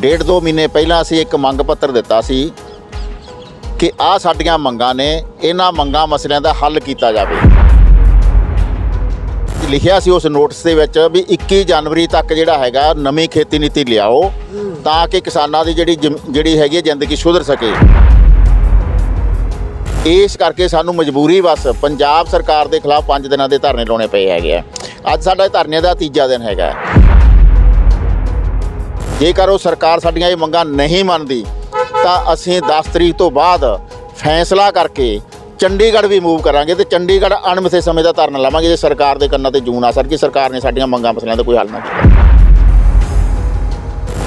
ਡੇਢ ਦੋ ਮਹੀਨੇ ਪਹਿਲਾਂ ਅਸੀਂ ਇੱਕ ਮੰਗ ਪੱਤਰ ਦਿੱਤਾ ਸੀ ਕਿ ਆ ਸਾਡੀਆਂ ਮੰਗਾਂ ਨੇ ਇਹਨਾਂ ਮੰਗਾਂ ਮਸਲਿਆਂ ਦਾ ਹੱਲ ਕੀਤਾ ਜਾਵੇ। ਲਿਖਿਆ ਸੀ ਉਸ ਨੋਟਿਸ ਦੇ ਵਿੱਚ ਵੀ 21 ਜਨਵਰੀ ਤੱਕ ਜਿਹੜਾ ਹੈਗਾ ਨਵੀਂ ਖੇਤੀ ਨੀਤੀ ਲਿਆਓ ਤਾਂ ਕਿ ਕਿਸਾਨਾਂ ਦੀ ਜਿਹੜੀ ਜਿਹੜੀ ਹੈਗੀ ਹੈ ਜ਼ਿੰਦਗੀ ਸੁਧਰ ਸਕੇ। ਇਸ ਕਰਕੇ ਸਾਨੂੰ ਮਜਬੂਰੀ ਬਸ ਪੰਜਾਬ ਸਰਕਾਰ ਦੇ ਖਿਲਾਫ 5 ਦਿਨਾਂ ਦੇ ਧਰਨੇ ਲਾਉਣੇ ਪਏ ਹੈਗੇ ਆ। ਅੱਜ ਸਾਡਾ ਧਰਨੇ ਦਾ ਤੀਜਾ ਦਿਨ ਹੈਗਾ। ਜੇਕਰ ਉਹ ਸਰਕਾਰ ਸਾਡੀਆਂ ਇਹ ਮੰਗਾਂ ਨਹੀਂ ਮੰਨਦੀ, ਤਾਂ ਅਸੀਂ 10 ਤਰੀਕ ਤੋਂ ਬਾਅਦ ਫੈਸਲਾ ਕਰਕੇ ਚੰਡੀਗੜ੍ਹ ਵੀ ਮੂਵ ਕਰਾਂਗੇ ਤੇ ਚੰਡੀਗੜ੍ਹ ਅਣਮਿੱਥੇ ਸਮੇਂ ਦਾ ਧਰਨਾ ਲਾਵਾਂਗੇ ਜੇ ਸਰਕਾਰ ਦੇ ਕੰਨਾਂ ਤੇ ਜੂਨ ਆ ਸਰ ਕਿ ਸਰਕਾਰ ਨੇ ਸਾਡੀਆਂ ਮੰਗਾਂ ਮਸਲਿਆਂ ਦਾ ਕੋਈ ਹੱਲ ਨਾ ਕੀਤਾ।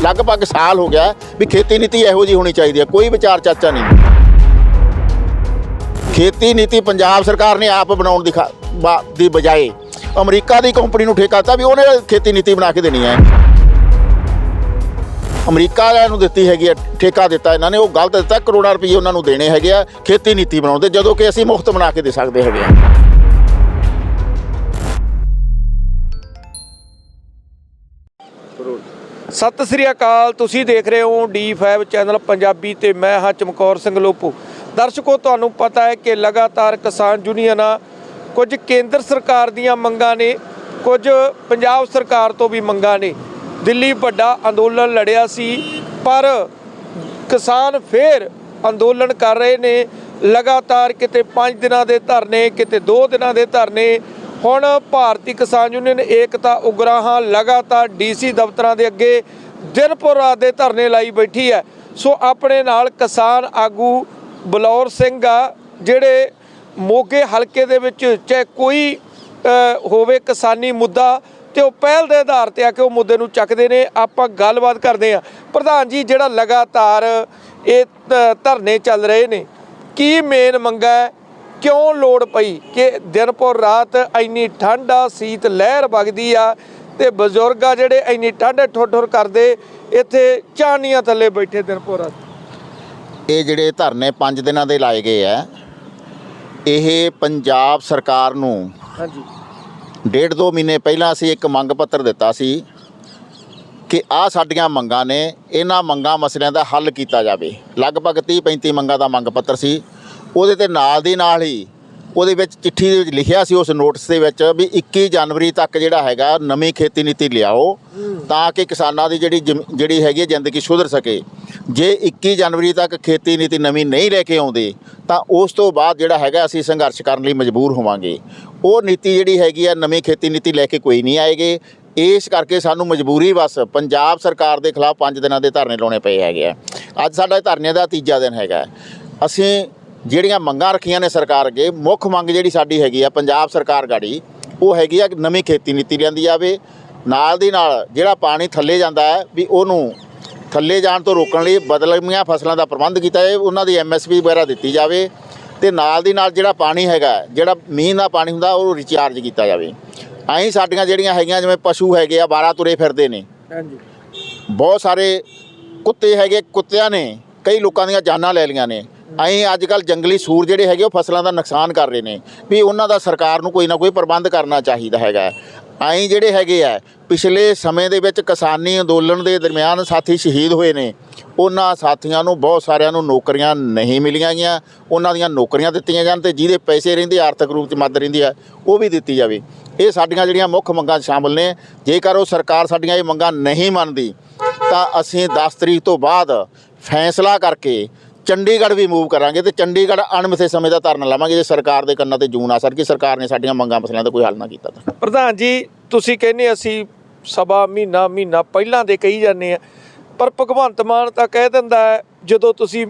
ਲਗਭਗ ਸਾਲ ਹੋ ਗਿਆ ਵੀ ਖੇਤੀ ਨੀਤੀ ਇਹੋ ਜੀ ਹੋਣੀ ਚਾਹੀਦੀ ਹੈ, ਕੋਈ ਵਿਚਾਰ ਚਾਚਾ ਨਹੀਂ। ਖੇਤੀ ਨੀਤੀ ਪੰਜਾਬ ਸਰਕਾਰ ਨੇ ਆਪ ਬਣਾਉਣ ਦੀ ਖਾ- ਬਾ- ਦੀ ਬਜਾਏ ਅਮਰੀਕਾ ਦੀ ਕੰਪਨੀ ਨੂੰ ਠੇਕਾ ਦਿੱਤਾ ਵੀ ਉਹਨੇ ਖੇਤੀ ਨੀਤੀ ਬਣਾ ਕੇ ਦੇਣੀ ਹੈ। ਅਮਰੀਕਾ ਵਾਲਿਆਂ ਨੂੰ ਦਿੱਤੀ ਹੈਗੀ ਹੈ ਠੇਕਾ ਦਿੱਤਾ, ਇਹਨਾਂ ਨੇ, ਉਹ ਗਲਤ ਦਿੱਤਾ, ਕਰੋੜਾਂ ਰੁਪਏ ਉਹਨਾਂ ਨੂੰ ਦੇਣੇ ਹੈਗੇ ਆ, ਖੇਤੀ ਨੀਤੀ ਬਣਾਉਣ ਜਦੋਂ ਕਿ ਅਸੀਂ ਮੁਫਤ ਬਣਾ ਕੇ ਦੇ ਸਕਦੇ ਹੈਗੇ ਆ। ਸਤਿ ਸ੍ਰੀ ਅਕਾਲ, ਤੁਸੀਂ ਦੇਖ ਰਹੇ ਹੋ D5 ਚੈਨਲ ਪੰਜਾਬੀ ਤੇ ਮੈਂ ਹਾਂ ਚਮਕੌਰ ਸਿੰਘ ਲੋਪੂ। ਦਰਸ਼ਕੋ, ਤੁਹਾਨੂੰ ਪਤਾ ਹੈ ਕਿ ਲਗਾਤਾਰ ਕਿਸਾਨ ਯੂਨੀਅਨਾਂ ਕੁਝ ਕੇਂਦਰ ਸਰਕਾਰ ਦੀਆਂ ਮੰਗਾਂ ਨੇ, ਕੁਝ ਪੰਜਾਬ ਸਰਕਾਰ ਤੋਂ ਵੀ ਮੰਗਾਂ ਨੇ। ਦਿੱਲੀ ਵੱਡਾ ਅੰਦੋਲਨ ਲੜਿਆ ਸੀ, ਪਰ ਕਿਸਾਨ ਫੇਰ ਅੰਦੋਲਨ ਕਰ ਰਹੇ ਨੇ। ਲਗਾਤਾਰ ਕਿਤੇ 5 ਦਿਨਾਂ ਦੇ ਧਰਨੇ, ਕਿਤੇ 2 ਦਿਨਾਂ ਦੇ ਧਰਨੇ। ਹੁਣ ਭਾਰਤੀ ਕਿਸਾਨ ਯੂਨੀਅਨ ਏਕਤਾ ਉਗਰਾਹਾਂ ਲਗਾਤਾਰ ਡੀਸੀ ਦਫ਼ਤਰਾਂ ਦੇ ਅੱਗੇ ਦਿਨ ਪਰ ਰਾਤ ਦੇ ਧਰਨੇ ਲਾਈ ਬੈਠੀ ਹੈ। ਸੋ ਆਪਣੇ ਨਾਲ ਕਿਸਾਨ ਆਗੂ ਬਲੌਰ ਸਿੰਘ ਆ, ਜਿਹੜੇ ਮੋਗੇ ਹਲਕੇ ਦੇ ਵਿੱਚ ਚਾਹੇ ਕੋਈ ਹੋਵੇ ਕਿਸਾਨੀ ਮੁੱਦਾ ਤੇ ਉਹ ਪਹਿਲ ਦੇ ਆਧਾਰ ਤੇ ਆ ਕੇ ਉਹ ਮੁੱਦੇ ਨੂੰ ਚੱਕਦੇ ਨੇ ਆਪਾਂ ਗੱਲਬਾਤ ਕਰਦੇ ਆ ਪ੍ਰਧਾਨ ਜੀ ਜਿਹੜਾ ਲਗਾਤਾਰ ਇਹ ਧਰਨੇ ਚੱਲ ਰਹੇ ਨੇ ਕੀ ਮੇਨ ਮੰਗਾ ਹੈ? ਕਿਉਂ ਲੋੜ ਪਈ ਕਿ ਦਿਨ ਪਰ ਰਾਤ ਇੰਨੀ ਠੰਡ ਆ ਸੀਤ ਲਹਿਰ ਵਗਦੀ ਆ ਤੇ ਬਜ਼ੁਰਗ ਆ ਜਿਹੜੇ ਇੰਨੀ ਠੰਡ ਠੋਠਰ ਕਰਦੇ ਇੱਥੇ ਚਾਨੀਆਂ ਥੱਲੇ ਬੈਠੇ ਦਿਨ ਪਰ ਰਾਤ। ਇਹ ਜਿਹੜੇ ਧਰਨੇ 5 ਦਿਨਾਂ ਦੇ ਲਾਏ ਗਏ ਆ ਇਹ ਪੰਜਾਬ ਸਰਕਾਰ ਨੂੰ ਹਾਂਜੀ। ਡੇਢ ਦੋ ਮਹੀਨੇ ਪਹਿਲਾਂ ਅਸੀਂ ਇੱਕ ਮੰਗ ਪੱਤਰ ਦਿੱਤਾ ਸੀ ਕਿ ਆ ਸਾਡੀਆਂ ਮੰਗਾਂ ਨੇ, ਇਹਨਾਂ ਮੰਗਾਂ ਮਸਲਿਆਂ ਦਾ ਹੱਲ ਕੀਤਾ ਜਾਵੇ। ਲਗਭਗ 30 35 ਮੰਗਾਂ ਦਾ ਮੰਗ ਪੱਤਰ ਸੀ। ਉਹਦੇ ਤੇ ਨਾਲ ਦੀ ਨਾਲ ਹੀ ਉਹਦੇ ਵਿੱਚ ਚਿੱਠੀ ਦੇ ਵਿੱਚ ਲਿਖਿਆ ਸੀ ਉਸ ਨੋਟਿਸ ਦੇ ਵਿੱਚ ਵੀ 21 ਜਨਵਰੀ ਤੱਕ ਜਿਹੜਾ ਹੈਗਾ ਨਵੀਂ ਖੇਤੀ ਨੀਤੀ ਲਿਆਓ ਤਾਂ ਕਿ ਕਿਸਾਨਾਂ ਦੀ ਜਿਹੜੀ ਜ਼ਿਮ- ਜਿਹੜੀ ਹੈਗੀ ਹੈ ਜ਼ਿੰਦਗੀ ਸੁਧਰ ਸਕੇ। ਜੇ 21 ਜਨਵਰੀ ਤੱਕ ਖੇਤੀ ਨੀਤੀ ਨਵੀਂ ਨਹੀਂ ਲੈ ਕੇ ਆਉਂਦੇ ਤਾਂ ਉਸ ਤੋਂ ਬਾਅਦ ਜਿਹੜਾ ਹੈਗਾ ਅਸੀਂ ਸੰਘਰਸ਼ ਕਰਨ ਲਈ ਮਜਬੂਰ ਹੋਵਾਂਗੇ। ਉਹ ਨੀਤੀ ਜਿਹੜੀ ਹੈਗੀ ਆ, ਨਵੀਂ ਖੇਤੀ ਨੀਤੀ ਲੈ ਕੇ ਕੋਈ ਨਹੀਂ ਆਏਗੇ। ਇਸ ਕਰਕੇ ਸਾਨੂੰ ਮਜਬੂਰੀ ਬਸ, ਪੰਜਾਬ ਸਰਕਾਰ ਦੇ ਖਿਲਾਫ 5 ਦਿਨਾਂ ਦੇ ਧਰਨੇ ਲਾਉਣੇ ਪਏ ਹੈਗੇ ਆ। ਅੱਜ ਸਾਡਾ ਇਹ ਧਰਨੇ ਦਾ ਤੀਜਾ ਦਿਨ ਹੈਗਾ ਅਸੀਂ ਜਿਹੜੀਆਂ ਮੰਗਾਂ ਰੱਖੀਆਂ ਨੇ ਸਰਕਾਰ ਅੱਗੇ, ਮੁੱਖ ਮੰਗ ਜਿਹੜੀ ਸਾਡੀ ਹੈਗੀ ਆ, ਪੰਜਾਬ ਸਰਕਾਰ ਗਾੜੀ, ਉਹ ਹੈਗੀ ਆ ਨਵੀਂ ਖੇਤੀ ਨੀਤੀ ਲਿਆਂਦੀ ਜਾਵੇ। ਨਾਲ ਦੀ ਨਾਲ ਜਿਹੜਾ ਪਾਣੀ ਥੱਲੇ ਜਾਂਦਾ ਹੈ, ਵੀ ਉਹਨੂੰ ਥੱਲੇ ਜਾਣ ਤੋਂ ਰੋਕਣ ਲਈ ਬਦਲਵੀਆਂ ਫਸਲਾਂ ਦਾ ਪ੍ਰਬੰਧ ਕੀਤਾ ਜਾਵੇ, ਉਹਨਾਂ ਦੀ ਐਮਐਸਪੀ ਵਗੈਰਾ ਦਿੱਤੀ ਜਾਵੇ। ਤੇ ਨਾਲ ਦੀ ਨਾਲ ਜਿਹੜਾ ਪਾਣੀ ਹੈਗਾ ਜਿਹੜਾ ਮੀਂਹ ਦਾ ਪਾਣੀ ਹੁੰਦਾ ਉਹ ਰਿਚਾਰਜ ਕੀਤਾ ਜਾਵੇ। ਐਂ ਸਾਡੀਆਂ ਜਿਹੜੀਆਂ ਹੈਗੀਆਂ ਜਿਵੇਂ ਪਸ਼ੂ ਹੈਗੇ ਆ ਬਾਰਾ ਤੁਰੇ ਫਿਰਦੇ ਨੇ। ਹਾਂਜੀ। ਬਹੁਤ ਸਾਰੇ ਕੁੱਤੇ ਹੈਗੇ ਕੁੱਤਿਆਂ ਨੇ ਕਈ ਲੋਕਾਂ ਦੀਆਂ ਜਾਨਾਂ ਲੈ ਲਈਆਂ ਨੇ। ਐਂ ਅੱਜ ਕੱਲ ਜੰਗਲੀ ਸੂਰ ਜਿਹੜੇ ਹੈਗੇ ਉਹ ਫਸਲਾਂ ਦਾ ਨੁਕਸਾਨ ਕਰ ਰਹੇ ਨੇ। ਵੀ ਉਹਨਾਂ ਦਾ ਸਰਕਾਰ ਨੂੰ ਕੋਈ ਨਾ ਕੋਈ ਪ੍ਰਬੰਧ ਕਰਨਾ ਚਾਹੀਦਾ ਹੈਗਾ। ਐਂ ਜਿਹੜੇ ਹੈਗੇ ਆ, ਪਿਛਲੇ ਸਮੇਂ ਦੇ ਵਿੱਚ ਕਿਸਾਨੀ ਅੰਦੋਲਨ ਦੇ ਦਰਮਿਆਨ ਸਾਥੀ ਸ਼ਹੀਦ ਹੋਏ ਨੇ। ਉਹਨਾਂ ਸਾਥੀਆਂ ਨੂੰ ਬਹੁਤ ਸਾਰਿਆਂ ਨੂੰ ਨੌਕਰੀਆਂ ਨਹੀਂ ਮਿਲੀਆਂ ਗਈਆਂ। ਉਹਨਾਂ ਦੀਆਂ ਨੌਕਰੀਆਂ ਦਿੱਤੀਆਂ ਜਾਣ ਤੇ ਜਿਹਦੇ ਪੈਸੇ ਰਹਿੰਦੇ, ਆਰਥਿਕ ਰੂਪ 'ਚ ਮਦਦ ਰਹਿੰਦੀ ਆ, ਉਹ ਵੀ ਦਿੱਤੀ ਜਾਵੇ। ਇਹ ਸਾਡੀਆਂ ਜਿਹੜੀਆਂ ਮੁੱਖ ਮੰਗਾਂ 'ਚ ਸ਼ਾਮਲ ਨੇ। ਜੇਕਰ ਉਹ ਸਰਕਾਰ ਸਾਡੀਆਂ ਇਹ ਮੰਗਾਂ ਨਹੀਂ ਮੰਨਦੀ, ਤਾਂ ਅਸੀਂ 10 ਤਰੀਕ ਤੋਂ ਬਾਅਦ ਫੈਸਲਾ ਕਰਕੇ ਚੰਡੀਗੜ੍ਹ ਵੀ ਮੂਵ ਕਰਾਂਗੇ ਤੇ ਚੰਡੀਗੜ੍ਹ ਅਣਮਿੱਥੇ ਸਮੇਂ ਦਾ ਧਰਨਾ ਲਾਵਾਂਗੇ ਜੇ ਸਰਕਾਰ ਦੇ ਕੰਨਾਂ ਤੇ ਜੂਨ ਆ ਸਰ ਕਿ ਸਰਕਾਰ ਨੇ ਸਾਡੀਆਂ ਮੰਗਾਂ ਮਸਲਿਆਂ ਦਾ ਕੋਈ ਹੱਲ ਨਾ ਕੀਤਾ ਤਾਂ। ਪ੍ਰਧਾਨ ਜੀ ਤੁਸੀਂ ਕਹਿੰਦੇ ਅਸੀਂ ਸਵਾ ਮਹੀਨਾ ਮਹੀਨਾ ਪਹਿਲਾਂ ਦੇ ਕਹੀ ਜਾਂਦੇ ਆ ਪਰ ਭਗਵੰਤ ਮਾਨ ਤਾਂ ਕਹਿ ਦਿੰਦਾ ਹੈ, ਜਦੋਂ ਤੁਸੀਂ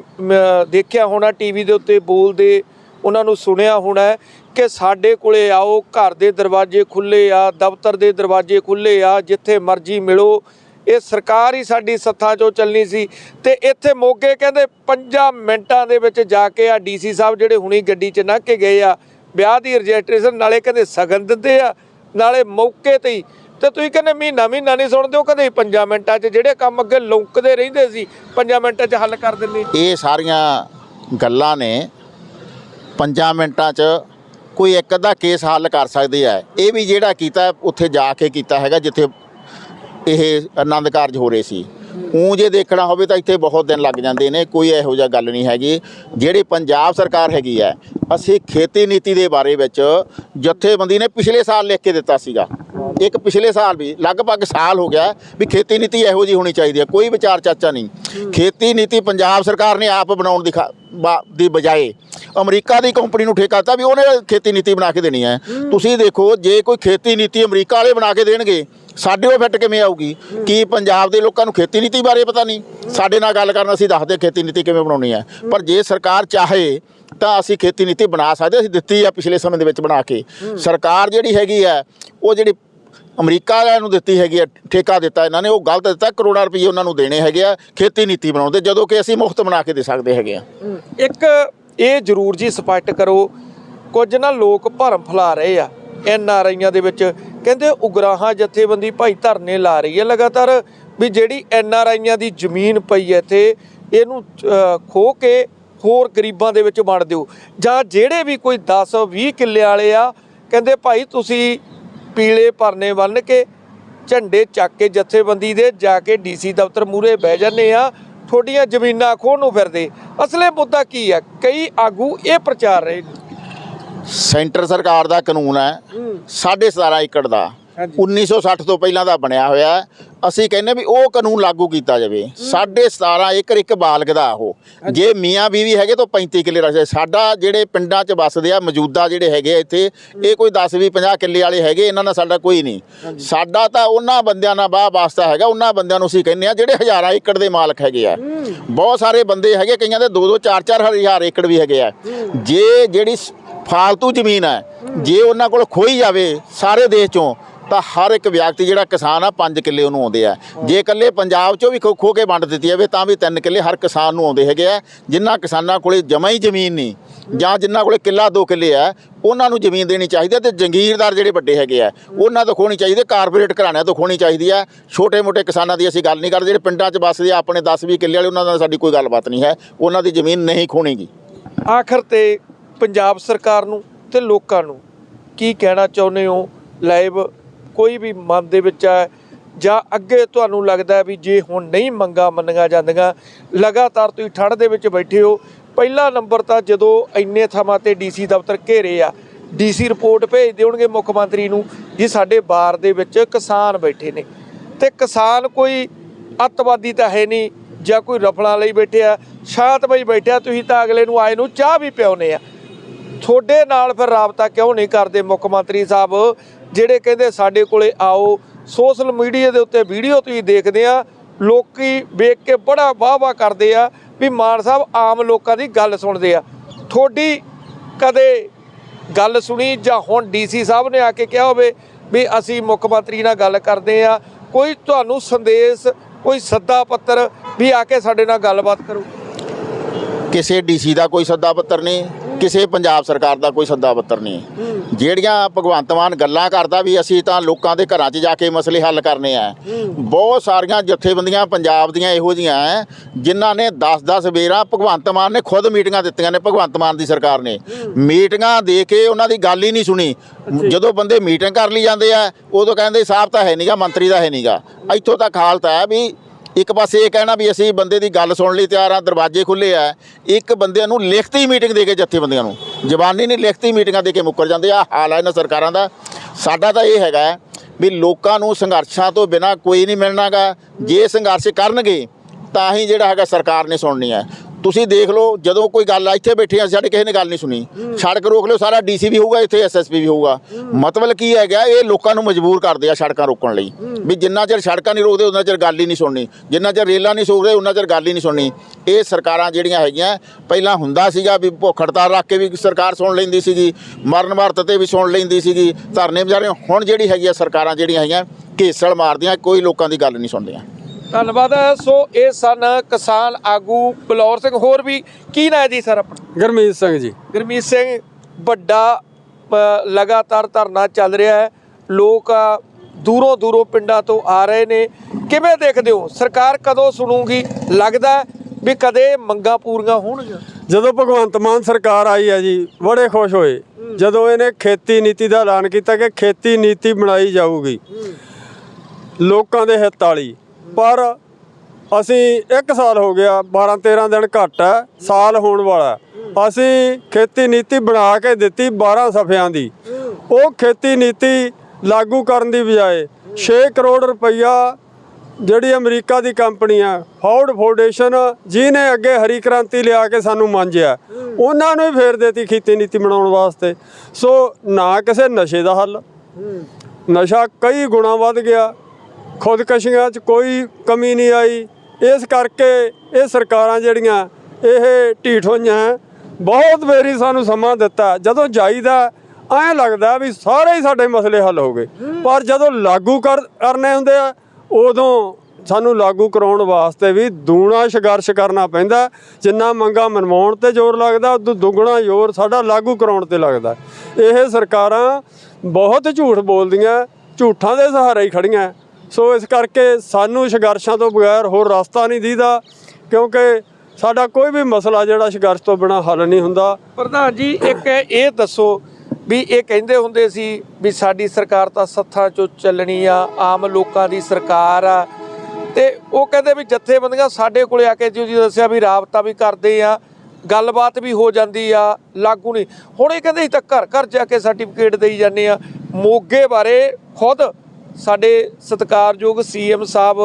ਦੇਖਿਆ ਹੋਣਾ ਟੀਵੀ ਦੇ ਉੱਤੇ ਬੋਲਦੇ ਉਹਨਾਂ ਨੂੰ ਸੁਣਿਆ ਹੋਣਾ ਕਿ ਸਾਡੇ ਕੋਲੇ ਆਓ ਘਰ ਦੇ ਦਰਵਾਜ਼ੇ ਖੁੱਲੇ ਆ ਦਫ਼ਤਰ ਦੇ ਦਰਵਾਜ਼ੇ ਖੁੱਲੇ ਆ ਜਿੱਥੇ ਮਰਜ਼ੀ ਮਿਲੋ ਇਹ ਸਰਕਾਰ ਹੀ ਸਾਡੀ ਸੱਥਾਂ 'ਚੋਂ ਚੱਲਣੀ ਸੀ ਤੇ ਇੱਥੇ ਮੋਗੇ ਕਹਿੰਦੇ 5 ਮਿੰਟਾਂ ਦੇ ਵਿੱਚ ਜਾ ਕੇ ਆ ਡੀਸੀ ਸਾਹਿਬ ਜਿਹੜੇ ਹੁਣੀ ਗੱਡੀ 'ਚ ਲੰਘ ਕੇ ਗਏ ਆ, ਵਿਆਹ ਦੀ ਰਜਿਸਟ੍ਰੇਸ਼ਨ ਨਾਲੇ ਕਹਿੰਦੇ ਸਗਨ ਦਿੰਦੇ ਆ, ਨਾਲੇ ਮੌਕੇ ਤੇ ਹੀ। ਤੇ ਤੁਸੀਂ ਕਹਿੰਦੇ ਮਹੀਨਾ ਮਹੀਨਾ ਨਹੀਂ ਸੁਣਦੇ ਉਹ ਕਦੇ 5 ਮਿੰਟਾਂ 'ਚ ਜਿਹੜੇ ਕੰਮ ਅੱਗੇ ਲੌਂਕਦੇ ਰਹਿੰਦੇ ਸੀ 5 ਮਿੰਟਾਂ 'ਚ ਹੱਲ ਕਰ ਦਿੰਦੇ। ਇਹ ਸਾਰੀਆਂ ਗੱਲਾਂ ਨੇ 5 ਮਿੰਟਾਂ 'ਚ ਕੋਈ ਇੱਕ ਅੱਧਾ ਕੇਸ ਹੱਲ ਕਰ ਸਕਦੇ ਆ। ਇਹ ਵੀ ਜਿਹੜਾ ਕੀਤਾ, ਉੱਥੇ ਜਾ ਕੇ ਕੀਤਾ ਹੈਗਾ, ਜਿੱਥੇ ਇਹ ਆਨੰਦ ਕਾਰਜ ਹੋ ਰਹੇ ਸੀ। ਊਂ ਜੇ ਦੇਖਣਾ ਹੋਵੇ ਤਾਂ ਇੱਥੇ ਬਹੁਤ ਦਿਨ ਲੱਗ ਜਾਂਦੇ ਨੇ, ਕੋਈ ਇਹੋ ਜਿਹਾ ਗੱਲ ਨਹੀਂ ਹੈਗੀ। ਜਿਹੜੀ ਪੰਜਾਬ ਸਰਕਾਰ ਹੈਗੀ ਹੈ, ਅਸੀਂ ਖੇਤੀ ਨੀਤੀ ਦੇ ਬਾਰੇ ਵਿੱਚ ਜਥੇਬੰਦੀ ਨੇ ਪਿਛਲੇ ਸਾਲ ਲਿਖ ਕੇ ਦਿੱਤਾ ਸੀਗਾ। ਇੱਕ ਪਿਛਲੇ ਸਾਲ ਵੀ, ਲਗਭਗ ਸਾਲ ਹੋ ਗਿਆ ਵੀ ਖੇਤੀ ਨੀਤੀ ਇਹੋ ਜੀ ਹੋਣੀ ਚਾਹੀਦੀ ਹੈ, ਕੋਈ ਵਿਚਾਰ ਚਾਚਾ ਨਹੀਂ। ਖੇਤੀ ਨੀਤੀ ਪੰਜਾਬ ਸਰਕਾਰ ਨੇ ਆਪ ਬਣਾਉਣ ਦੀ ਬਾ- ਦੀ ਬਜਾਏ ਅਮਰੀਕਾ ਦੀ ਕੰਪਨੀ ਨੂੰ ਠੇਕਾ ਦਿੱਤਾ ਵੀ ਉਹਨੇ ਖੇਤੀ ਨੀਤੀ ਬਣਾ ਕੇ ਦੇਣੀ ਹੈ। ਤੁਸੀਂ ਦੇਖੋ, ਜੇ ਕੋਈ ਖੇਤੀ ਨੀਤੀ ਅਮਰੀਕਾ ਵਾਲੇ ਬਣਾ ਕੇ ਦੇਣਗੇ ਸਾਡੇ ਉਹ ਫਿੱਟ ਕਿਵੇਂ ਆਊਗੀ? ਕੀ ਪੰਜਾਬ ਦੇ ਲੋਕਾਂ ਨੂੰ ਖੇਤੀ ਨੀਤੀ ਬਾਰੇ ਪਤਾ ਨਹੀਂ? ਸਾਡੇ ਨਾਲ ਗੱਲ ਕਰਨ ਅਸੀਂ ਦੱਸਦੇ ਖੇਤੀ ਨੀਤੀ ਕਿਵੇਂ ਬਣਾਉਣੀ ਹੈ। ਪਰ ਜੇ ਸਰਕਾਰ ਚਾਹੇ ਤਾਂ ਅਸੀਂ ਖੇਤੀ ਨੀਤੀ ਬਣਾ ਸਕਦੇ ਅਸੀਂ ਦਿੱਤੀ ਆ ਪਿਛਲੇ ਸਮੇਂ ਦੇ ਵਿੱਚ ਬਣਾ ਕੇ। ਸਰਕਾਰ ਜਿਹੜੀ ਹੈਗੀ ਆ ਉਹ ਜਿਹੜੀ ਅਮਰੀਕਾ ਵਾਲਿਆਂ ਨੂੰ ਦਿੱਤੀ ਹੈਗੀ ਆ ਠੇਕਾ ਦਿੱਤਾ ਇਹਨਾਂ ਨੇ, ਉਹ ਗਲਤ ਦਿੱਤਾ। ਕਰੋੜਾਂ ਰੁਪਏ ਉਹਨਾਂ ਨੂੰ ਦੇਣੇ ਹੈਗੇ ਆ ਖੇਤੀ ਨੀਤੀ ਬਣਾਉਂਦੇ, ਜਦੋਂ ਕਿ ਅਸੀਂ ਮੁਫਤ ਬਣਾ ਕੇ ਦੇ ਸਕਦੇ ਹੈਗੇ ਆ। ਇੱਕ ਇਹ ਜ਼ਰੂਰ ਜੀ ਸਪਸ਼ਟ ਕਰੋ, ਕੁਝ ਨਾ ਲੋਕ ਭਰਮ ਫੈਲਾ ਰਹੇ ਆ। ਐਨ ਆਰ ਆਈਆਂ ਦੇ ਵਿੱਚ ਕਹਿੰਦੇ ਉਗਰਾਹਾਂ ਜਥੇਬੰਦੀ ਭਾਈ ਧਰਨੇ ਲਾ ਰਹੀ ਹੈ ਲਗਾਤਾਰ ਵੀ ਜਿਹੜੀ ਐਨ ਆਰ ਆਈਆਂ ਦੀ ਜ਼ਮੀਨ ਪਈ ਹੈ ਇੱਥੇ ਇਹਨੂੰ ਅ, ਖੋਹ ਕੇ ਹੋਰ ਗਰੀਬਾਂ ਦੇ ਵਿੱਚ ਵੰਡ ਦਿਓ। ਜਾਂ ਜਿਹੜੇ ਵੀ ਕੋਈ 10 20 ਕਿੱਲੇ ਵਾਲੇ ਆ ਕਹਿੰਦੇ ਭਾਈ ਤੁਸੀਂ ਪੀਲੇ ਪਰਨੇ ਬੰਨ ਕੇ ਝੰਡੇ ਚੱਕ ਕੇ ਜਥੇਬੰਦੀ ਦੇ ਜਾ ਕੇ ਡੀਸੀ ਦਫ਼ਤਰ ਮੂਹਰੇ ਬਹਿ ਜਾਂਦੇ ਆ ਤੁਹਾਡੀਆਂ ਜ਼ਮੀਨਾਂ ਖੋਹ ਨੂੰ ਫਿਰਦੇ। ਅਸਲੇ ਮੁੱਦਾ ਕੀ ਆ ਕਈ ਆਗੂ ਇਹ ਪ੍ਰਚਾਰ ਰਹੇ ਸੈਂਟਰ ਸਰਕਾਰ ਦਾ ਕਾਨੂੰਨ ਹੈ। 17.5 ਏਕੜ ਦਾ। ਹਾਂਜੀ। 1960 ਤੋਂ ਪਹਿਲਾਂ ਦਾ ਬਣਿਆ ਹੋਇਆ। ਅਸੀਂ ਕਹਿੰਦੇ ਵੀ ਉਹ ਕਾਨੂੰਨ ਲਾਗੂ ਕੀਤਾ ਜਾਵੇ। 17.5 ਏਕੜ ਇੱਕ ਬਾਲਗ ਦਾ ਉਹ। ਜੇ ਮੀਆਂ ਬੀਵੀ ਹੈਗੇ ਤਾਂ 35 ਕਿੱਲੇ ਰੱਖਦੇ। ਸਾਡਾ ਜਿਹੜੇ ਪਿੰਡਾਂ 'ਚ ਵੱਸਦੇ ਆ ਮੌਜੂਦਾ ਜਿਹੜੇ ਹੈਗੇ ਇੱਥੇ ਇਹ ਕੋਈ 10 20 50 ਕਿੱਲੇ ਵਾਲੇ ਹੈਗੇ ਇਹਨਾਂ ਨਾਲ ਸਾਡਾ ਕੋਈ ਨਹੀਂ। ਸਾਡਾ ਤਾਂ ਉਹਨਾਂ ਬੰਦਿਆਂ ਨਾਲ ਬਾਹ ਵਾਸਤਾ ਹੈਗਾ। ਉਹਨਾਂ ਬੰਦਿਆਂ ਨੂੰ ਅਸੀਂ ਕਹਿੰਦੇ ਆ ਜਿਹੜੇ ਹਜ਼ਾਰਾਂ ਏਕੜ ਦੇ ਮਾਲਕ ਹੈਗੇ ਆ। ਬਹੁਤ ਸਾਰੇ ਬੰਦੇ ਹੈਗੇ ਕਈਆਂ ਦੇ 2 2 4 4 ਹਜ਼ਾਰ ਏਕੜ ਵੀ ਹੈਗੇ ਆ। ਜੇ ਜਿਹੜੀ ਫਾਲਤੂ ਜ਼ਮੀਨ ਹੈ। ਜੇ ਉਹਨਾਂ ਕੋਲ ਖੋਈ ਜਾਵੇ ਸਾਰੇ ਦੇਸ਼ ਚੋਂ, ਤਾਂ ਹਰ ਇੱਕ ਵਿਅਕਤੀ ਜਿਹੜਾ ਕਿਸਾਨ ਆ 5 ਕਿੱਲੇ ਉਹਨੂੰ ਆਉਂਦੇ ਆ। ਜੇ ਇਕੱਲੇ ਪੰਜਾਬ ਚੋਂ ਵੀ ਖੋ ਖੋ ਕੇ ਵੰਡ ਦਿੱਤੀ ਜਾਵੇ, ਤਾਂ ਵੀ 3 ਕਿੱਲੇ ਹਰ ਕਿਸਾਨ ਨੂੰ ਆਉਂਦੇ ਹੈਗੇ ਆ। ਜਿਨ੍ਹਾਂ ਕਿਸਾਨਾਂ ਕੋਲੇ ਜਮਾ ਹੀ ਜ਼ਮੀਨ ਨਹੀਂ, ਜਾਂ ਜਿਨ੍ਹਾਂ ਕੋਲੇ ਕਿੱਲਾ ਦੋ ਕਿੱਲੇ ਆ, ਉਹਨਾਂ ਨੂੰ ਜ਼ਮੀਨ ਦੇਣੀ ਚਾਹੀਦੀ ਹੈ ਤੇ ਜੰਗੀਰਦਾਰ ਜਿਹੜੇ ਵੱਡੇ ਹੈਗੇ ਆ, ਉਹਨਾਂ ਤੋਂ ਖੋਣੀ ਚਾਹੀਦੀ ਕਾਰਪੋਰੇਟ ਘਰਾਣਿਆਂ ਤੋਂ ਖੋਣੀ ਚਾਹੀਦੀ ਹੈ ਛੋਟੇ-ਮੋਟੇ ਕਿਸਾਨਾਂ ਦੀ ਅਸੀਂ ਗੱਲ ਨਹੀਂ ਕਰਦੇ, ਜਿਹੜੇ ਪਿੰਡਾਂ 'ਚ ਵੱਸਦੇ ਆ, ਆਪਣੇ 10-20 ਕਿੱਲੇ ਵਾਲੇ, ਉਹਨਾਂ ਨਾਲ ਸਾਡੀ ਕੋਈ ਗੱਲਬਾਤ ਨਹੀਂ ਹੈ। ਉਹਨਾਂ ਦੀ ਜ਼ਮੀਨ ਨਹੀਂ ਖੋਣੀਗੀ। ਆਖਰ ਤੇ ਪੰਜਾਬ ਸਰਕਾਰ ਨੂੰ ਤੇ ਲੋਕਾਂ ਨੂੰ ਕੀ ਕਹਿਣਾ ਚਾਹੁੰਦੇ ਹੋ? ਲਾਈਵ ਕੋਈ ਵੀ ਮਨ ਦੇ ਵਿੱਚ ਹੈ ਜਾਂ ਅੱਗੇ ਤੁਹਾਨੂੰ ਲੱਗਦਾ ਵੀ ਜੇ ਹੁਣ ਨਹੀਂ ਮੰਗਾ ਮੰਨੀਆਂ ਜਾਂਦੀਆਂ, ਲਗਾਤਾਰ ਤੁਸੀਂ ਠੰਡ ਦੇ ਵਿੱਚ ਬੈਠੇ ਹੋ, ਪਹਿਲਾ ਨੰਬਰ ਤਾਂ ਜਦੋਂ ਇੰਨੇ ਥਾਵਾਂ ਤੇ ਡੀਸੀ ਦਫ਼ਤਰ ਘੇਰੇ ਆ ਡੀਸੀ ਰਿਪੋਰਟ ਭੇਜ ਦੇਣਗੇ ਮੁੱਖ ਮੰਤਰੀ ਨੂੰ ਜੀ ਸਾਡੇ ਬਾਰ ਦੇ ਵਿੱਚ ਕਿਸਾਨ ਬੈਠੇ ਨੇ। ਤੇ ਕਿਸਾਨ ਕੋਈ ਅੱਤਵਾਦੀ ਤਾਂ ਹੈ ਨਹੀਂ ਜਾਂ ਕੋਈ ਰਫਲਾਂ ਲਈ ਬੈਠੇ ਆ, ਸ਼ਾਂਤਮਈ ਬੈਠਿਆ, ਤੁਸੀਂ ਤਾਂ ਅਗਲੇ ਨੂੰ ਆਏ ਨੂੰ ਚਾਹ ਵੀ ਪਿਆਉਨੇ ਆ। ਤੁਹਾਡੇ ਨਾਲ ਫਿਰ ਰਾਬਤਾ ਕਿਉਂ ਨਹੀਂ ਕਰਦੇ ਮੁੱਖ ਮੰਤਰੀ ਸਾਹਿਬ? ਜਿਹੜੇ ਕਹਿੰਦੇ ਸਾਡੇ ਕੋਲੇ ਆਓ, ਸੋਸ਼ਲ ਮੀਡੀਆ ਦੇ ਉੱਤੇ ਵੀਡੀਓ ਤੁਸੀਂ ਦੇਖਦੇ ਆ, ਲੋਕੀ ਵੇਖ ਕੇ ਬੜਾ ਵਾਹ-ਵਾਹ ਕਰਦੇ ਆ ਵੀ ਮਾਨ ਸਾਹਿਬ ਆਮ ਲੋਕਾਂ ਦੀ ਗੱਲ ਸੁਣਦੇ ਆ। ਤੁਹਾਡੀ ਕਦੇ ਗੱਲ ਸੁਣੀ ਜਾਂ ਹੁਣ ਡੀਸੀ ਸਾਹਿਬ ਨੇ ਆ ਕੇ ਕਿਹਾ ਹੋਵੇ ਵੀ ਅਸੀਂ ਮੁੱਖ ਮੰਤਰੀ ਨਾਲ ਗੱਲ ਕਰਦੇ ਆ, ਕੋਈ ਤੁਹਾਨੂੰ ਸੰਦੇਸ਼, ਕੋਈ ਸੱਦਾ ਪੱਤਰ ਵੀ ਆ ਕੇ ਸਾਡੇ ਨਾਲ ਗੱਲਬਾਤ ਕਰੋ? ਕਿਸੇ ਡੀਸੀ ਦਾ ਕੋਈ ਸੱਦਾ ਪੱਤਰ ਨਹੀਂ। ਕਿਸੇ ਪੰਜਾਬ ਸਰਕਾਰ ਦਾ ਕੋਈ ਸੱਦਾ ਪੱਤਰ ਨਹੀਂ। ਜਿਹੜੀਆਂ ਭਗਵੰਤ ਮਾਨ ਗੱਲਾਂ ਕਰਦਾ ਵੀ ਅਸੀਂ ਤਾਂ ਲੋਕਾਂ ਦੇ ਘਰਾਂ 'ਚ ਜਾ ਕੇ ਮਸਲੇ ਹੱਲ ਕਰਨੇ ਆ। ਬਹੁਤ ਸਾਰੀਆਂ ਜਥੇਬੰਦੀਆਂ ਪੰਜਾਬ ਦੀਆਂ ਇਹੋ ਜੀਆਂ ਹੈ ਜਿਨ੍ਹਾਂ ਨੇ 10-10 ਵੇਰਾ ਭਗਵੰਤ ਮਾਨ ਨੇ ਖੁਦ ਮੀਟਿੰਗਾਂ ਦਿੱਤੀਆਂ ਨੇ ਭਗਵੰਤ ਮਾਨ ਦੀ ਸਰਕਾਰ ਨੇ। ਮੀਟਿੰਗਾਂ ਦੇ ਕੇ ਉਹਨਾਂ ਦੀ ਗੱਲ ਹੀ ਨਹੀਂ ਸੁਣੀ। ਜਦੋਂ ਬੰਦੇ ਮੀਟਿੰਗ ਕਰ ਲਈ ਜਾਂਦੇ ਆ ਉਦੋਂ ਕਹਿੰਦੇ ਸਾਹਿਬ ਤਾਂ ਹੈ ਨਹੀਂਗਾ ਮੰਤਰੀ ਦਾ ਹੈ ਨਹੀਂਗਾ ਇੱਥੋਂ ਤੱਕ ਹਾਲਤ ਹੈ ਵੀ ਇੱਕ ਪਾਸੇ ਇਹ ਕਹਿਣਾ ਵੀ ਅਸੀਂ ਬੰਦੇ ਦੀ ਗੱਲ ਸੁਣਨ ਲਈ ਤਿਆਰ ਆ ਦਰਵਾਜ਼ੇ ਖੁੱਲੇ ਆ। ਇੱਕ ਬੰਦਿਆਂ ਨੂੰ ਲਿਖਤੀ ਮੀਟਿੰਗ ਦੇ ਕੇ ਜਥੇਬੰਦੀਆਂ ਨੂੰ। ਜ਼ਬਾਨੀ ਨਹੀਂ ਲਿਖਤੀ ਮੀਟਿੰਗਾਂ ਦੇ ਕੇ ਮੁੱਕਰ ਜਾਂਦੇ ਆ ਹਾਲ ਹੈ ਇਹਨਾਂ ਸਰਕਾਰਾਂ ਦਾ। ਸਾਡਾ ਤਾਂ ਇਹ ਹੈਗਾ ਵੀ ਲੋਕਾਂ ਨੂੰ ਸੰਘਰਸ਼ਾਂ ਤੋਂ ਬਿਨਾ ਕੋਈ ਨਹੀਂ ਮਿਲਣਾਗਾ। ਜੇ ਸੰਘਰਸ਼ ਕਰਨਗੇ, ਤਾਂ ਹੀ ਜਿਹੜਾ ਹੈਗਾ ਸਰਕਾਰ ਨੇ ਸੁਣਨੀ ਹੈ। ਤੁਸੀਂ ਦੇਖ ਲਓ ਜਦੋਂ ਕੋਈ ਗੱਲ ਆ ਇੱਥੇ ਬੈਠੇ ਆ ਸਾਡੇ ਕਿਸੇ ਨੇ ਗੱਲ ਨਹੀਂ ਸੁਣੀ। ਸੜਕ ਰੋਕ ਲਿਓ ਸਾਰਾ ਡੀਸੀ ਵੀ ਹੋਊਗਾ ਇੱਥੇ ਐਸਐਸਪੀ ਵੀ ਹੋਊਗਾ। ਮਤਲਬ ਕੀ ਹੈਗਾ ਇਹ ਲੋਕਾਂ ਨੂੰ ਮਜਬੂਰ ਕਰਦੇ ਆ ਸੜਕਾਂ ਰੋਕਣ ਲਈ। ਵੀ ਜਿੰਨਾ ਚਿਰ ਸੜਕਾਂ ਨਹੀਂ ਰੋਕਦੇ ਉਹਨਾਂ ਚਿਰ ਗੱਲ ਹੀ ਨਹੀਂ ਸੁਣਨੀ। ਜਿੰਨਾ ਚਿਰ ਰੇਲਾਂ ਨਹੀਂ ਸੋਕਦੇ ਉਹਨਾਂ ਚਿਰ ਗੱਲ ਹੀ ਨਹੀਂ ਸੁਣਨੀ। ਇਹ ਸਰਕਾਰਾਂ ਜਿਹੜੀਆਂ ਹੈਗੀਆਂ ਪਹਿਲਾਂ ਹੁੰਦਾ ਸੀਗਾ ਵੀ ਭੁੱਖ ਹੜਤਾਲ ਰੱਖ ਕੇ ਵੀ ਸਰਕਾਰ ਸੁਣ ਲੈਂਦੀ ਸੀਗੀ ਮਰਨ ਵਰਤ ਤੇ ਵੀ ਸੁਣ ਲੈਂਦੀ ਸੀਗੀ। ਧਰਨੇ ਵਿਚਾਰੇ ਹੁਣ ਜਿਹੜੀ ਹੈਗੀ ਆ ਸਰਕਾਰਾਂ ਜਿਹੜੀਆਂ ਹੈਗੀਆਂ ਘੇਸਲ ਮਾਰਦੀਆਂ ਕੋਈ ਲੋਕਾਂ ਦੀ ਗੱਲ ਨਹੀਂ ਸੁਣਦੀਆਂ। ਧੰਨਵਾਦ ਸੋ ਇਹ ਸਨ ਕਿਸਾਨ ਆਗੂ ਬਲੌਰ ਸਿੰਘ। ਹੋਰ ਵੀ ਕੀ ਨਾਂ ਹੈ ਜੀ ਸਰ ਆਪਣਾ? ਗਰਮੀਤ ਸਿੰਘ ਜੀ। ਗੁਰਮੀਤ ਸਿੰਘ ਵੱਡਾ ਲਗਾਤਾਰ ਧਰਨਾ ਚੱਲ ਰਿਹਾ ਹੈ। ਲੋਕ ਦੂਰੋਂ ਦੂਰੋਂ ਪਿੰਡਾਂ ਤੋਂ ਆ ਰਹੇ ਨੇ। ਕਿਵੇਂ ਦੇਖਦੇ ਹੋ? ਸਰਕਾਰ ਕਦੋਂ ਸੁਣੂਗੀ? ਲੱਗਦਾ ਹੈ ਵੀ ਕਦੇ ਮੰਗਾਂ ਪੂਰੀਆਂ ਹੋਣਗੀਆਂ। ਜਦੋਂ ਭਗਵੰਤ ਮਾਨ ਸਰਕਾਰ ਆਈ ਹੈ ਜੀ ਬੜੇ ਖੁਸ਼ ਹੋਏ। ਜਦੋਂ ਇਹਨੇ ਖੇਤੀ ਨੀਤੀ ਦਾ ਐਲਾਨ ਕੀਤਾ ਕਿ ਖੇਤੀ ਨੀਤੀ ਬਣਾਈ ਜਾਊਗੀ। ਲੋਕਾਂ ਦੇ ਹਿੱਤ ਵਾਲੀ। ਪਰ ਅਸੀਂ 1 ਸਾਲ ਹੋ ਗਿਆ 12 13 ਦਿਨ ਘੱਟ ਹੈ, ਸਾਲ ਹੋਣ ਵਾਲਾ ਅਸੀਂ ਖੇਤੀ ਨੀਤੀ ਬਣਾ ਕੇ ਦਿੱਤੀ 12 ਸਫ਼ਿਆਂ ਦੀ। ਉਹ ਖੇਤੀ ਨੀਤੀ ਲਾਗੂ ਕਰਨ ਦੀ ਬਜਾਏ 6 ਕਰੋੜ ਰੁਪਈਆ ਜਿਹੜੀ ਅਮਰੀਕਾ ਦੀ ਕੰਪਨੀ ਆ ਫੋਰਡ ਫਾਊਂਡੇਸ਼ਨ ਜਿਹਨੇ ਅੱਗੇ ਹਰੀ ਕ੍ਰਾਂਤੀ ਲਿਆ ਕੇ ਸਾਨੂੰ ਮੰਜਿਆ, ਉਹਨਾਂ ਨੂੰ ਹੀ ਫੇਰ ਦੇਤੀ ਖੇਤੀ ਨੀਤੀ ਬਣਾਉਣ ਵਾਸਤੇ। ਸੋ ਨਾ ਕਿਸੇ ਨਸ਼ੇ ਦਾ ਹੱਲ। ਨਸ਼ਾ ਕਈ ਗੁਣਾ ਵੱਧ ਗਿਆ। ਖੁਦਕਸ਼ੀਆਂ 'ਚ ਕੋਈ ਕਮੀ ਨਹੀਂ ਆਈ। ਇਸ ਕਰਕੇ ਇਹ ਸਰਕਾਰਾਂ ਜਿਹੜੀਆਂ, ਇਹ ਢੀਠ ਹੋਈਆਂ ਬਹੁਤ ਵੇਰੀ ਸਾਨੂੰ ਸਮਾਂ ਦਿੱਤਾ। ਜਦੋਂ ਜਾਈਦਾ, ਐਂ ਲੱਗਦਾ ਵੀ ਸਾਰੇ ਹੀ ਸਾਡੇ ਮਸਲੇ ਹੱਲ ਹੋ ਗਏ। ਪਰ ਜਦੋਂ ਲਾਗੂ ਕਰ, ਕਰਨੇ ਹੁੰਦੇ ਆ, ਉਦੋਂ ਸਾਨੂੰ ਲਾਗੂ ਕਰਾਉਣ ਵਾਸਤੇ ਵੀ ਦੂਣਾ ਸੰਘਰਸ਼ ਕਰਨਾ ਪੈਂਦਾ। ਜਿੰਨਾ ਮੰਗਾ ਮਨਵਾਉਣ ਤੇ ਜ਼ੋਰ ਲੱਗਦਾ, ਉਦੋਂ ਦੁੱਗਣਾ ਜ਼ੋਰ ਸਾਡਾ ਲਾਗੂ ਕਰਾਉਣ ਤੇ ਲੱਗਦਾ। ਇਹ ਸਰਕਾਰਾਂ ਬਹੁਤ ਝੂਠ ਬੋਲਦੀਆਂ, ਝੂਠਾਂ ਦੇ ਸਹਾਰੇ ਹੀ ਖੜੀਆਂ। ਸੋ ਇਸ ਕਰਕੇ ਸਾਨੂੰ ਸੰਘਰਸ਼ਾਂ ਤੋਂ ਬਗੈਰ ਹੋਰ ਰਸਤਾ ਨਹੀਂ ਦੀਦਾ, ਕਿਉਂਕਿ ਸਾਡਾ ਕੋਈ ਵੀ ਮਸਲਾ ਜਿਹੜਾ ਸੰਘਰਸ਼ ਤੋਂ ਬਿਨਾ ਹੱਲ ਨਹੀਂ ਹੁੰਦਾ। ਪ੍ਰਧਾਨ ਜੀ, ਇੱਕ ਇਹ ਦੱਸੋ ਵੀ ਇਹ ਕਹਿੰਦੇ ਹੁੰਦੇ ਸੀ ਵੀ ਸਾਡੀ ਸਰਕਾਰ ਤਾਂ ਸੱਥਾਂ ਚੋਂ ਚੱਲਣੀ ਆ, ਆਮ ਲੋਕਾਂ ਦੀ ਸਰਕਾਰ ਆ। ਤੇ ਉਹ ਕਹਿੰਦੇ ਵੀ ਜਥੇਬੰਦੀਆਂ ਸਾਡੇ ਕੋਲੇ ਆ ਕੇ ਜੋ ਜੀ ਦੱਸਿਆ ਵੀ ਰਾਬਤਾ ਵੀ ਕਰਦੇ ਆ, ਗੱਲਬਾਤ ਵੀ ਹੋ ਜਾਂਦੀ ਆ, ਲਾਗੂ ਨਹੀਂ। ਹੁਣ ਇਹ ਕਹਿੰਦੇ ਅਸੀਂ ਤਾਂ ਘਰ ਘਰ ਜਾ ਕੇ ਸਰਟੀਫਿਕੇਟ ਦੇਈ ਜਾਂਦੇ ਆ। ਮੋਗੇ ਬਾਰੇ ਖੁਦ ਸਾਡੇ ਸਤਿਕਾਰਯੋਗ ਸੀਐਮ ਸਾਹਿਬ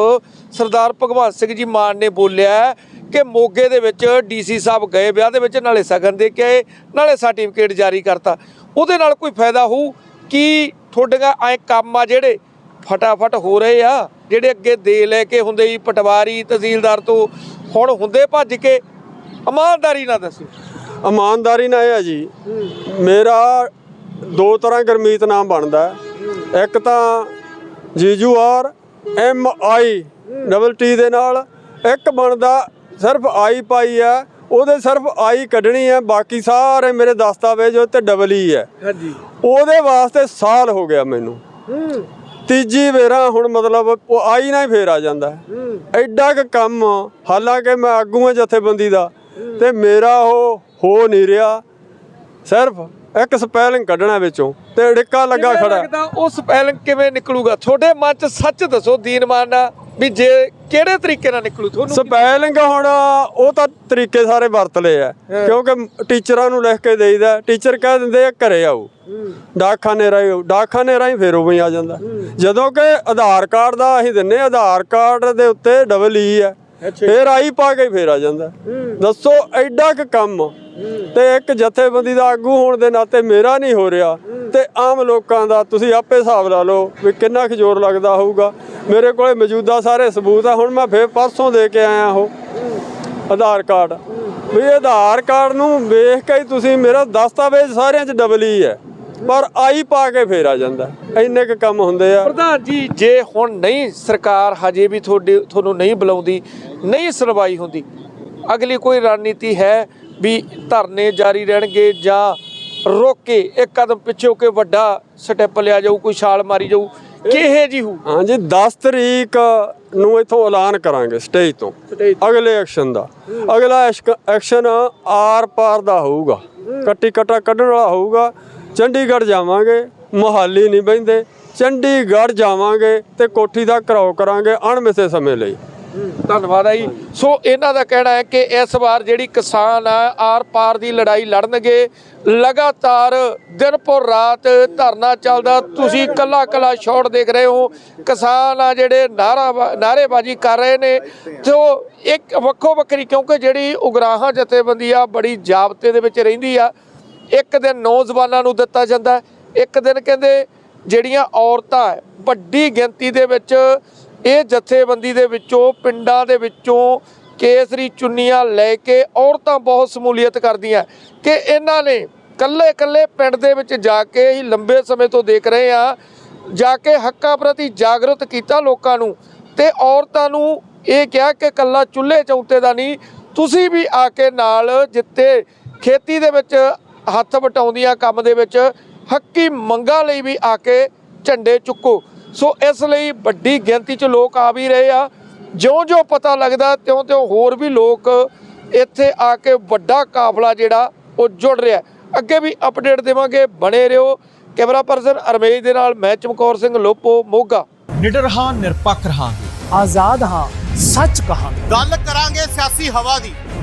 ਸਰਦਾਰ ਭਗਵੰਤ ਸਿੰਘ ਜੀ ਮਾਨ ਨੇ ਬੋਲਿਆ ਕਿ ਮੋਗੇ ਦੇ ਵਿੱਚ ਡੀਸੀ ਸਾਹਿਬ ਗਏ ਵਿਆਹ ਦੇ ਵਿੱਚ, ਨਾਲੇ ਸਗਨ ਦੇ ਕੇ ਆਏ, ਨਾਲੇ ਸਰਟੀਫਿਕੇਟ ਜਾਰੀ ਕਰਤਾ। ਉਹਦੇ ਨਾਲ ਕੋਈ ਫਾਇਦਾ ਹੋਊ ਕੀ ਤੁਹਾਡੀਆਂ ਐ ਕੰਮ ਆ ਜਿਹੜੇ ਫਟਾਫਟ ਹੋ ਰਹੇ ਆ, ਜਿਹੜੇ ਅੱਗੇ ਦੇ ਲੈ ਕੇ ਹੁੰਦੇ ਸੀ, ਪਟਵਾਰੀ, ਤਹਿਸੀਲਦਾਰ ਤੋਂ ਹੁਣ ਹੁੰਦੇ ਭੱਜ ਕੇ, ਇਮਾਨਦਾਰੀ ਨਾਲ ਦੱਸੋ ਇਮਾਨਦਾਰੀ ਨਾਲ ਇਹ ਆ ਜੀ, ਮੇਰਾ ਦੋ ਤਰ੍ਹਾਂ ਗਰਮੀਤ ਨਾਮ ਬਣਦਾ ਇੱਕ ਤਾਂ ਜੀਜੂ R M I double T ਦੇ ਨਾਲ ਇੱਕ ਬਣਦਾ ਸਿਰਫ ਆਈ ਪਾਈ ਹੈ ਉਹਦੇ ਸਿਰਫ ਆਈ ਕੱਢਣੀ ਹੈ ਬਾਕੀ ਸਾਰੇ ਮੇਰੇ ਦਸਤਾਵੇਜ਼ ਉੱਤੇ ਡਬਲ ਹੀ ਹੈ। ਹਾਂਜੀ। ਉਹਦੇ ਵਾਸਤੇ ਸਾਲ ਹੋ ਗਿਆ ਮੈਨੂੰ। ਤੀਜੀ ਵੇਰਾ ਹੁਣ ਮਤਲਬ ਉਹ ਆਈ ਨਾ ਹੀ ਫੇਰ ਆ ਜਾਂਦਾ। ਐਡਾ ਕੁ ਕੰਮ ਹਾਲਾਂਕਿ ਮੈਂ ਆਗੂ ਹਾਂ ਜਥੇਬੰਦੀ ਦਾ ਤੇ ਮੇਰਾ ਉਹ ਹੋ ਨਹੀਂ ਰਿਹਾ। ਸਿਰਫ ਇੱਕ ਸਪੈਲਿੰਗ ਕੱਢਣਾ ਵਿੱਚੋਂ ਤੇ ਡਿੱਕਾ ਲੱਗਾ ਖੜਾ। ਲੱਗਦਾ ਉਹ ਸਪੈਲਿੰਗ ਕਿਵੇਂ ਨਿਕਲੂਗਾ? ਤੁਹਾਡੇ ਮਨ 'ਚ ਸੱਚ ਦੱਸੋ ਦੀਨਮਾਨ ਵੀ ਜੇ ਕਿਹੜੇ ਤਰੀਕੇ ਨਾਲ ਨਿਕਲੂ? ਤੁਹਾਨੂੰ ਸਪੈਲਿੰਗ ਹੁਣ ਉਹ ਤਾਂ ਤਰੀਕੇ ਸਾਰੇ ਵਰਤ ਲਏ ਆ। ਕਿਉਂਕਿ ਟੀਚਰਾਂ ਨੂੰ ਲਿਖ ਕੇ ਦੇਈਦਾ ਟੀਚਰ ਕਹਿ ਦਿੰਦੇ ਆ ਘਰੇ ਆਓ। ਡਾਕਖਾਨੇ ਰਾਹੀਂ ਡਾਕਖਾਨੇ ਰਾਹੀਂ ਫੇਰ ਉਵੇਂ ਹੀ ਆ ਜਾਂਦਾ। ਜਦੋਂ ਕਿ ਆਧਾਰ ਕਾਰਡ ਦਾ ਅਸੀਂ ਦਿੰਨੇ ਆ, ਆਧਾਰ ਕਾਰਡ ਦੇ ਉੱਤੇ ਡਬਲ ਈ ਹੈ ਫੇਰ ਆਈ ਪਾ ਕੇ ਫੇਰ ਆ ਜਾਂਦਾ। ਦੱਸੋ ਐਡਾ ਕੁ ਕੰਮ ਤੇ ਇੱਕ ਜਥੇਬੰਦੀ ਦਾ ਆਗੂ ਹੋਣ ਦੇ ਨਾਤੇ ਮੇਰਾ ਨਹੀਂ ਹੋ ਰਿਹਾ ਤੇ ਆਮ ਲੋਕਾਂ ਦਾ ਤੁਸੀਂ ਆਪੇ ਹਿਸਾਬ ਲਾ ਲਓ ਵੀ ਕਿੰਨਾ ਕੁ ਜ਼ੋਰ ਲੱਗਦਾ ਹੋਊਗਾ। ਮੇਰੇ ਕੋਲੇ ਮੌਜੂਦਾ ਸਾਰੇ ਸਬੂਤ ਆ ਹੁਣ ਮੈਂ ਫੇਰ ਪਰਸੋਂ ਦੇ ਕੇ ਆਇਆ ਉਹ ਆਧਾਰ ਕਾਰਡ। ਵੀ ਆਧਾਰ ਕਾਰਡ ਨੂੰ ਵੇਖ ਕੇ ਹੀ ਤੁਸੀਂ ਮੇਰਾ ਦਸਤਾਵੇਜ਼ ਸਾਰਿਆਂ 'ਚ ਡਬਲ ਹੀ ਹੈ। ਪਰ ਆਈ ਪਾ ਕੇ ਫੇਰ ਆ ਜਾਂਦਾ। ਇੰਨੇ ਕੁ ਕੰਮ ਹੁੰਦੇ ਆ। ਪ੍ਰਧਾਨ ਜੀ ਜੇ ਹੁਣ ਨਹੀਂ ਸਰਕਾਰ ਹਜੇ ਵੀ ਤੁਹਾਡੇ ਤੁਹਾਨੂੰ ਨਹੀਂ ਬੁਲਾਉਂਦੀ ਨਹੀਂ ਸੁਣਵਾਈ ਹੁੰਦੀ। ਅਗਲੀ ਕੋਈ ਰਣਨੀਤੀ ਹੈ ਵੀ ਧਰਨੇ ਜਾਰੀ ਰਹਿਣਗੇ ਜਾਂ ਰੋਕ ਕੇ ਇੱਕ ਕਦਮ ਪਿੱਛੇ ਹੋ ਕੇ ਵੱਡਾ ਸਟੈਪ ਲਿਆ ਜਾਊ ਕੋਈ ਛਾਲ ਮਾਰੀ ਜਾਊ ਕਿਹੇ ਜੀ ਹੂ ਹਾਂਜੀ 10 ਤਰੀਕ ਨੂੰ ਇਥੋਂ ਐਲਾਨ ਕਰਾਂਗੇ ਸਟੇਜ ਤੋਂ ਅਗਲੇ ਐਕਸ਼ਨ ਦਾ। ਅਗਲਾ ਐਕਸ਼ਨ ਆਰ ਪਾਰ ਦਾ ਹੋਊਗਾ ਕੱਟੀ ਕਟਾ ਕੱਢਣ ਵਾਲਾ ਹੋਊਗਾ ਚੰਡੀਗੜ੍ਹ ਜਾਵਾਂਗੇ ਮੋਹਾਲੀ ਨਹੀਂ ਬੈਂਦੇ ਚੰਡੀਗੜ੍ਹ ਜਾਵਾਂਗੇ ਤੇ ਕੋਠੀ ਦਾ ਘਰਾਓ ਕਰਾਂਗੇ ਅਣਮਿੱਥੇ ਸਮੇਂ ਲਈ। ਧੰਨਵਾਦ ਹੈ ਜੀ। ਸੋ ਇਹਨਾਂ ਦਾ ਕਹਿਣਾ ਹੈ ਕਿ ਇਸ ਵਾਰ ਜਿਹੜੀ ਕਿਸਾਨ ਆ, ਆਰ ਪਾਰ ਦੀ ਲੜਾਈ ਲੜਨਗੇ। ਲਗਾਤਾਰ ਦਿਨ ਪਰ ਰਾਤ ਧਰਨਾ ਚੱਲਦਾ। ਤੁਸੀਂ ਕੱਲਾ ਕੱਲਾ ਸ਼ਾਟ ਦੇਖ ਰਹੇ ਹੋ। ਕਿਸਾਨ ਆ ਜਿਹੜੇ ਨਾਰਾ ਨਾਰੇਬਾਜ਼ੀ ਕਰ ਰਹੇ ਨੇ। ਤੇ ਉਹ ਇੱਕ ਵੱਖੋ ਵੱਖਰੀ, ਕਿਉਂਕਿ ਜਿਹੜੀ ਉਗਰਾਹਾਂ ਜਥੇਬੰਦੀ ਆ, ਬੜੀ ਜਾਬਤੇ ਦੇ ਵਿੱਚ ਰਹਿੰਦੀ ਆ। ਇੱਕ ਦਿਨ ਨੌਜਵਾਨਾਂ ਨੂੰ ਦਿੱਤਾ ਜਾਂਦਾ। ਇੱਕ ਦਿਨ ਕਹਿੰਦੇ ਜਿਹੜੀਆਂ ਔਰਤਾਂ ਵੱਡੀ ਗਿਣਤੀ ਦੇ ਵਿੱਚ ਇਹ ਜਥੇਬੰਦੀ ਦੇ ਵਿੱਚੋਂ, ਪਿੰਡਾਂ ਦੇ ਵਿੱਚੋਂ ਕੇਸਰੀ ਚੁੰਨੀਆਂ ਲੈ ਕੇ ਔਰਤਾਂ ਬਹੁਤ ਸਮੂਲੀਅਤ ਕਰਦੀਆਂ। ਕਿ ਇਹਨਾਂ ਨੇ ਕੱਲੇ ਕੱਲੇ ਪਿੰਡ ਦੇ ਵਿੱਚ ਜਾ ਕੇ ਹੀ ਲੰਬੇ ਸਮੇਂ ਤੋਂ ਦੇਖ ਰਹੇ ਆ ਜਾ ਕੇ ਹੱਕਾਂ ਪ੍ਰਤੀ ਜਾਗਰੂਕ ਕੀਤਾ ਲੋਕਾਂ ਨੂੰ। ਤੇ ਔਰਤਾਂ ਨੂੰ ਇਹ ਕਿਹਾ ਕਿ ਕੱਲਾ ਚੁੱਲ੍ਹੇ ਚੌਂਤੇ ਦਾ ਨਹੀਂ, ਤੁਸੀਂ ਵੀ ਆ ਕੇ ਨਾਲ ਜਿੱਤੇ ਖੇਤੀ ਦੇ ਵਿੱਚ ਹੱਥ ਵਟਾਉਂਦੀਆਂ ਕੰਮ ਦੇ ਵਿੱਚ ਹੱਕੀ ਮੰਗਾਂ ਲਈ ਵੀ ਆ ਕੇ ਝੰਡੇ ਚੁੱਕੋ। ਸੋ ਇਸ ਲਈ ਵੱਡੀ ਗਿਣਤੀ 'ਚ ਲੋਕ ਆ ਵੀ ਰਹੇ ਆ। ਜਿਉਂ-ਜਿਉਂ ਪਤਾ ਲੱਗਦਾ ਤਿਉਂ-ਤਿਉਂ ਹੋਰ ਵੀ ਲੋਕ ਇੱਥੇ ਆ ਕੇ ਵੱਡਾ ਕਾਫਲਾ ਜਿਹੜਾ ਉਹ ਜੁੜ ਰਿਹਾ। ਅੱਗੇ ਵੀ ਅਪਡੇਟ ਦੇਵਾਂਗੇ। ਬਣੇ ਰਹੋ। ਕੈਮਰਾ ਪਰਸਨ ਅਰਮੇਜ ਦੇ ਨਾਲ ਮੈਂ ਚਮਕੌਰ ਸਿੰਘ ਲੋਪੋ ਮੋਗਾ। ਨਿਡਰ ਹਾਂ ਨਿਰਪੱਖ ਰਹਾਂਗੇ। ਆਜ਼ਾਦ ਹਾਂ ਸੱਚ ਕਹਾਂਗੇ। ਗੱਲ ਕਰਾਂਗੇ ਸਿਆਸੀ ਹਵਾ ਦੀ।